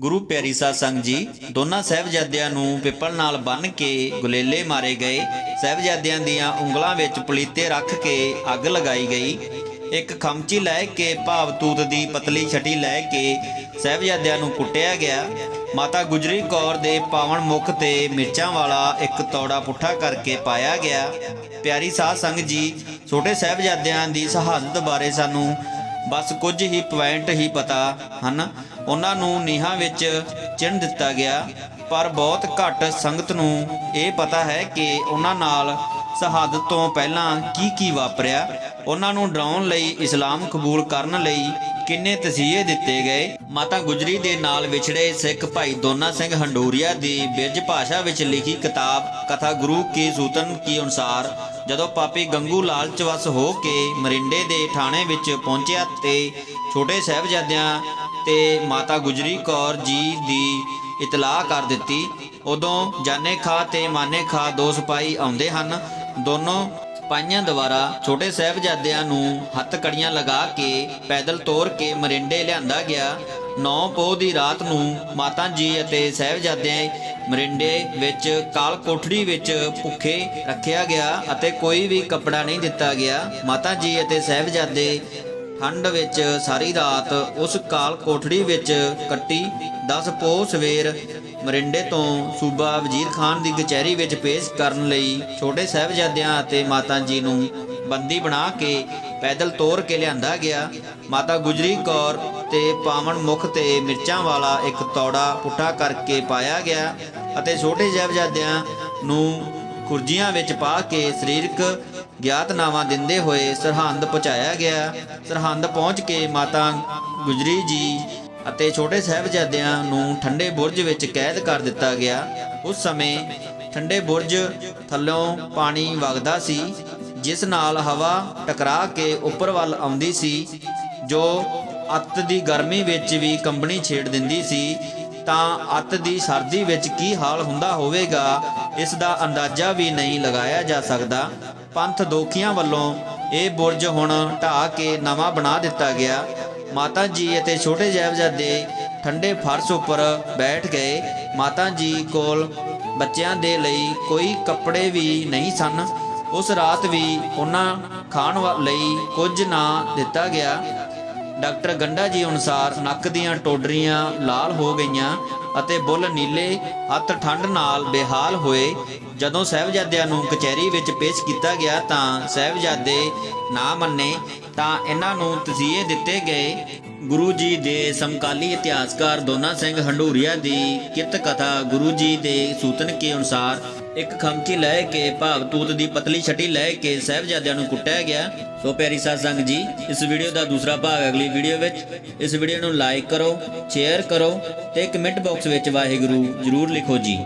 ਗੁਰੂ ਪਿਆਰੀ ਸਾਧ ਸੰਗ ਜੀ, ਦੋਨਾਂ ਸਹਿਬਜ਼ਾਦਿਆਂ ਨੂੰ ਪਿੱਪਲ ਨਾਲ ਬੰਨ੍ਹ ਕੇ ਗੁਲੇਲੇ ਮਾਰੇ ਗਏ। ਸਹਿਬਜ਼ਾਦਿਆਂ ਦੀਆਂ ਉਂਗਲਾਂ ਵਿੱਚ ਪਲੀਤੇ ਰੱਖ ਕੇ ਅੱਗ ਲਗਾਈ ਗਈ। ਇੱਕ ਖਮਚੀ ਲੈ ਕੇ ਭਾਵਤੂਤ ਦੀ ਪਤਲੀ ਛਟੀ ਲੈ ਕੇ ਸਹਿਬਜ਼ਾਦਿਆਂ ਨੂੰ ਕੁੱਟਿਆ ਗਿਆ। ਮਾਤਾ ਗੁਜਰੀ ਕੌਰ ਦੇ ਪਾਵਨ ਮੁਖ ਤੇ ਮਿਰਚਾਂ ਵਾਲਾ ਇੱਕ ਤੌੜਾ ਪੁੱਠਾ ਕਰਕੇ ਪਾਇਆ ਗਿਆ। ਪਿਆਰੀ ਸਾਧ ਸੰਗ ਜੀ, ਛੋਟੇ ਸਹਿਬਜ਼ਾਦਿਆਂ ਦੀ ਸ਼ਹਾਦਤ ਬਾਰੇ ਸਾਨੂੰ ਬਸ ਕੁਝ ਹੀ ਪੁਆਇੰਟ ਹੀ ਪਤਾ ਹਨ। ਉਹਨਾਂ ਨੂੰ ਨੀਹਾਂ ਵਿੱਚ ਚਿਣ ਦਿੱਤਾ ਗਿਆ। ਪਰ ਬਹੁਤ ਘੱਟ ਸੰਗਤ ਨੂੰ ਇਹ ਪਤਾ ਹੈ ਕਿ ਉਹਨਾਂ ਨਾਲ ਸ਼ਹਾਦਤ ਤੋਂ ਪਹਿਲਾਂ ਕੀ ਕੀ ਵਾਪਰਿਆ। ਉਹਨਾਂ ਨੂੰ ਡਰਾਉਣ ਲਈ ਇਸਲਾਮ ਕਬੂਲ ਕਰਨ ਲਈ ਕਿੰਨੇ ਤਸੀਹੇ ਦਿੱਤੇ ਗਏ। ਮਾਤਾ ਗੁਜਰੀ ਦੇ ਨਾਲ ਵਿਛੜੇ ਸਿੱਖ ਭਾਈ ਦੋਨਾ ਸਿੰਘ ਹੰਡੂਰੀਆ ਦੀ ਬਿਰਜ ਭਾਸ਼ਾ ਵਿੱਚ ਲਿਖੀ ਕਿਤਾਬ ਕਥਾ ਗੁਰੂ ਕੀ ਸੂਤਨ ਕੀ ਅਨੁਸਾਰ, ਜਦੋਂ ਪਾਪੀ ਗੰਗੂ ਲਾਲਚਵਸ ਹੋ ਕੇ ਮਰਿੰਡੇ ਦੇ ਥਾਣੇ ਵਿੱਚ ਪਹੁੰਚਿਆ ਤੇ ਛੋਟੇ ਸਾਹਿਬਜ਼ਾਦਿਆਂ ਤੇ ਮਾਤਾ ਗੁਜਰੀ ਕੌਰ ਜੀ ਦੀ ਇਤਲਾਹ ਕਰ ਦਿੱਤੀ। ਉਦੋਂ ਜਾਨੇ ਖਾ ਤੇ ਮਾਨੇ ਖਾ ਦੋ ਸਿਪਾਹੀ ਆਉਂਦੇ ਹਨ। ਦੋਨੋਂ ਸਿਪਾਹੀਆਂ ਦੁਆਰਾ ਛੋਟੇ ਸਾਹਿਬਜ਼ਾਦਿਆਂ ਨੂੰ ਹੱਥ ਕੜੀਆਂ ਲਗਾ ਕੇ ਪੈਦਲ ਤੋਰ ਕੇ ਮਰਿੰਡੇ ਲਿਆਂਦਾ ਗਿਆ। 9 ਪੋਹ ਦੀ ਰਾਤ ਨੂੰ ਮਾਤਾ ਜੀ ਅਤੇ ਸਾਹਿਬਜ਼ਾਦੇ ਮਰਿੰਡੇ ਵਿੱਚ, ਕਾਲ ਕੋਠੜੀ ਵਿੱਚ ਭੁੱਖੇ ਰੱਖਿਆ ਗਿਆ ਅਤੇ ਕੋਈ ਵੀ ਕੱਪੜਾ ਨਹੀਂ ਦਿੱਤਾ ਗਿਆ। ਮਾਤਾ ਜੀ ਅਤੇ ਸਾਹਿਬਜ਼ਾਦੇ ਠੰਡ ਵਿੱਚ ਸਾਰੀ ਰਾਤ ਉਸ ਕਾਲ ਕੋਠੜੀ ਵਿੱਚ ਕੱਟੀ। 10 ਪੋਹ ਸਵੇਰ ਮਰਿੰਡੇ ਤੋਂ ਸੂਬਾ ਵਜ਼ੀਰ ਖਾਨ ਦੀ ਕਚਹਿਰੀ ਵਿੱਚ ਪੇਸ਼ ਕਰਨ ਲਈ ਛੋਟੇ ਸਾਹਿਬਜ਼ਾਦਿਆਂ ਅਤੇ ਮਾਤਾ ਜੀ ਨੂੰ ਬੰਦੀ ਬਣਾ ਕੇ ਪੈਦਲ ਤੋਰ ਕੇ ਲਿਆਂਦਾ ਗਿਆ। ਮਾਤਾ ਗੁਜਰੀ ਕੌਰ ਤੇ ਪਾਵਨ ਮੁਖ ਤੇ ਮਿਰਚਾਂ ਵਾਲਾ ਇੱਕ ਤੌੜਾ ਪੁੱਠਾ ਕਰਕੇ ਪਾਇਆ ਗਿਆ ਅਤੇ ਛੋਟੇ ਸਾਹਿਬਜ਼ਾਦਿਆਂ ਨੂੰ ਖੁਰਜੀਆਂ ਵਿੱਚ ਪਾ ਕੇ ਸਰੀਰਕ ਗਿਆਤਨਾਵਾਂ ਦਿੰਦੇ ਹੋਏ ਸਰਹੰਦ ਪਹੁੰਚਾਇਆ ਗਿਆ। ਸਰਹੰਦ ਪਹੁੰਚ ਕੇ ਮਾਤਾ ਗੁਜਰੀ ਜੀ ਅਤੇ ਛੋਟੇ ਸਾਹਿਬਜ਼ਾਦਿਆਂ ਨੂੰ ਠੰਡੇ ਬੁਰਜ ਵਿੱਚ ਕੈਦ ਕਰ ਦਿੱਤਾ ਗਿਆ। ਉਸ ਸਮੇਂ ਠੰਡੇ ਬੁਰਜ ਥੱਲੋਂ ਪਾਣੀ ਵਗਦਾ ਸੀ, ਜਿਸ ਨਾਲ ਹਵਾ ਟਕਰਾ ਕੇ ਉੱਪਰ ਵੱਲ ਆਉਂਦੀ ਸੀ, ਜੋ ਅੱਤ ਦੀ ਗਰਮੀ ਵਿੱਚ ਵੀ ਕੰਬਣੀ ਛੇੜ ਦਿੰਦੀ ਸੀ। ਤਾਂ ਅੱਤ ਦੀ ਸਰਦੀ ਵਿੱਚ ਕੀ ਹਾਲ ਹੁੰਦਾ ਹੋਵੇਗਾ, ਇਸ ਦਾ ਅੰਦਾਜ਼ਾ ਵੀ ਨਹੀਂ ਲਗਾਇਆ ਜਾ ਸਕਦਾ। ਪੰਥ ਦੋਖੀਆਂ ਵੱਲੋਂ ਇਹ ਬੁਰਜ ਹੁਣ ਢਾਹ ਕੇ ਨਵਾਂ ਬਣਾ ਦਿੱਤਾ ਗਿਆ। ਮਾਤਾ ਜੀ ਅਤੇ ਛੋਟੇ ਸਾਹਿਬਜ਼ਾਦੇ ਠੰਡੇ ਫਰਸ਼ ਉੱਪਰ ਬੈਠ ਗਏ। ਮਾਤਾ ਜੀ ਕੋਲ ਬੱਚਿਆਂ ਦੇ ਲਈ ਕੋਈ ਕੱਪੜੇ ਵੀ ਨਹੀਂ ਸਨ। ਉਸ ਰਾਤ ਵੀ ਉਹਨਾਂ ਖਾਣ ਵਾ- ਲਈ ਕੁਝ ਨਾ ਦਿੱਤਾ ਗਿਆ। ਡਾਕਟਰ ਗੰਡਾ ਜੀ ਅਨੁਸਾਰ ਨੱਕ ਦੀਆਂ ਟੋਡਰੀਆਂ ਲਾਲ ਹੋ ਗਈਆਂ ਅਤੇ ਬੁੱਲ ਨੀਲੇ ਹੱਥ ਠੰਡ ਨਾਲ ਬੇਹਾਲ ਹੋਏ। ਜਦੋਂ ਸਹਿਬਜ਼ਾਦਿਆਂ ਨੂੰ ਕਚਹਿਰੀ ਵਿੱਚ ਪੇਸ਼ ਕੀਤਾ ਗਿਆ ਤਾਂ ਸਹਿਬਜ਼ਾਦੇ ਨਾ ਮੰਨੇ, ਤਾਂ ਇਹਨਾਂ ਨੂੰ ਤਸੀਹੇ ਦਿੱਤੇ ਗਏ। ਗੁਰੂ ਜੀ ਦੇ ਸਮਕਾਲੀ ਇਤਿਹਾਸਕਾਰ ਦੋਨਾ ਸਿੰਘ ਹੰਡੂਰੀਆ ਦੀ ਕਿਰਤ ਕਥਾ ਗੁਰੂ ਜੀ ਦੇ ਸੂਤਨ ਕੇ ਅਨੁਸਾਰ ਇੱਕ ਖਮਚੀ ਲੈ ਕੇ ਭਾਵ ਤੂਤ ਦੀ ਪਤਲੀ ਛਟੀ ਲੈ ਕੇ ਸਹਿਬਜ਼ਾਦਿਆਂ ਨੂੰ ਕੁੱਟਿਆ ਗਿਆ। ਸੋ ਪਿਆਰੀ ਸਾਧ ਸੰਗ ਜੀ, ਇਸ ਵੀਡੀਓ ਦਾ ਦੂਸਰਾ ਭਾਗ ਅਗਲੀ ਵੀਡੀਓ ਵਿੱਚ। ਇਸ ਵੀਡੀਓ ਨੂੰ ਲਾਈਕ ਕਰੋ, ਸ਼ੇਅਰ ਕਰੋ ਤੇ ਕਮੈਂਟ ਬਾਕਸ ਵਿੱਚ ਵਾਹਿਗੁਰੂ ਜਰੂਰ ਲਿਖੋ ਜੀ।